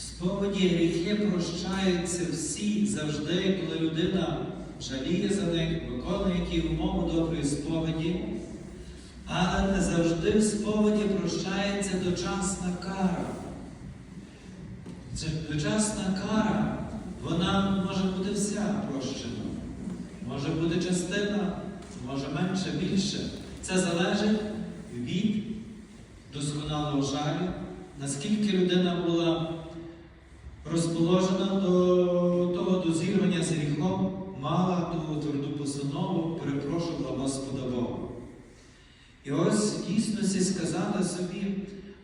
В сповіді гріхи прощаються всі завжди, коли людина жаліє за них, виконує які умови доброї сповіді, але не завжди в сповіді прощається дочасна кара. Це дочасна кара, вона може бути вся прощена. Може бути частина, може менше, більше. Це залежить від досконалого жалю, наскільки людина була розположена до того дозірвання з гріхом, мала ту тверду постанову, перепрошувала Господа Бога. І ось в дійсності сказати собі,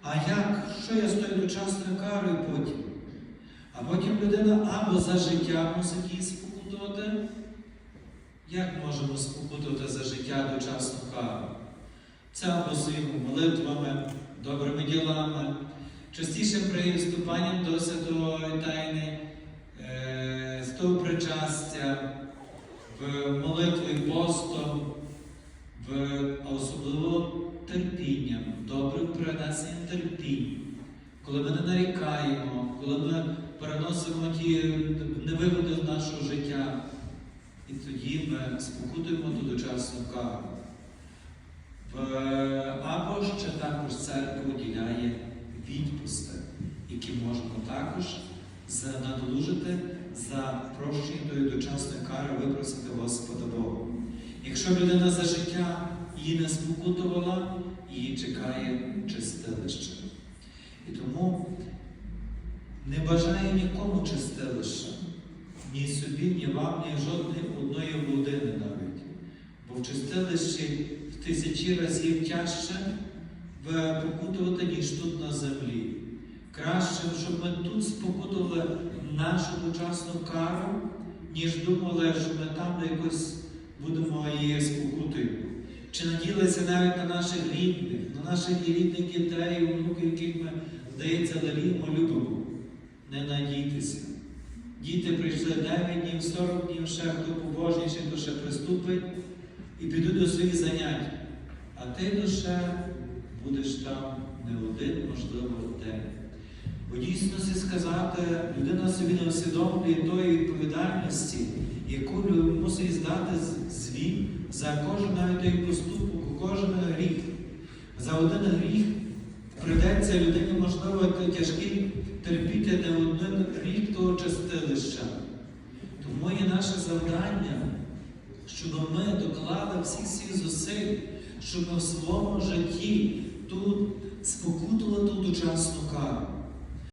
а як, що я з тою дочасною карою потім? А потім людина або за життя мусить її спокутувати. Як можемо спокутувати за життя дочасну кару? Це або своїми молитвами, добрими ділами, частішим приступанням до святої тайни, е, з того причастя, в молитві постом, в, особливо терпінням, добрим принесенням терпінь, коли ми не нарікаємо, коли ми переносимо ті невигоди нашого життя, і тоді ми спокутуємо ту дочасну кару. В- Або ще також церква виділяє відпусти, які можемо також надолужити за прощення тої дочасної кари випросити Господа Бога. Якщо людина за життя її не спокутувала, її чекає чистилище. І тому не бажаю нікому чистилища, ні собі, ні вам, ні жодної одної людини навіть. Бо в чистилищі в тисячі разів тяжче покутувати, ніж тут на землі. Краще, щоб ми тут спокутували нашу дочасну кару, ніж думали, що ми там якось будемо її спокутити. Чи наділися навіть на наших рідних, на наших рідних дітей, онуків, яких ми, здається, даріємо, любимо. Не надійтеся. Діти прийшли 9 днів, 40 днів, ще хто побожніший, то ще приступить і підуть до своїх занять. А ти лише будеш там не один, можливо, день. Бо дійсності сказати, людина собі не усвідомлює тої відповідальності, яку мусить здати звіт за кожен навіть той поступок, кожен гріх. За один гріх прийдеться людині, можливо, тяжкий терпіти не один рік того чистилища. Тому є наше завдання, щоб ми доклали всіх свій зусиль, щоб ми в своєму житті тут спокутували ту дочасну кару.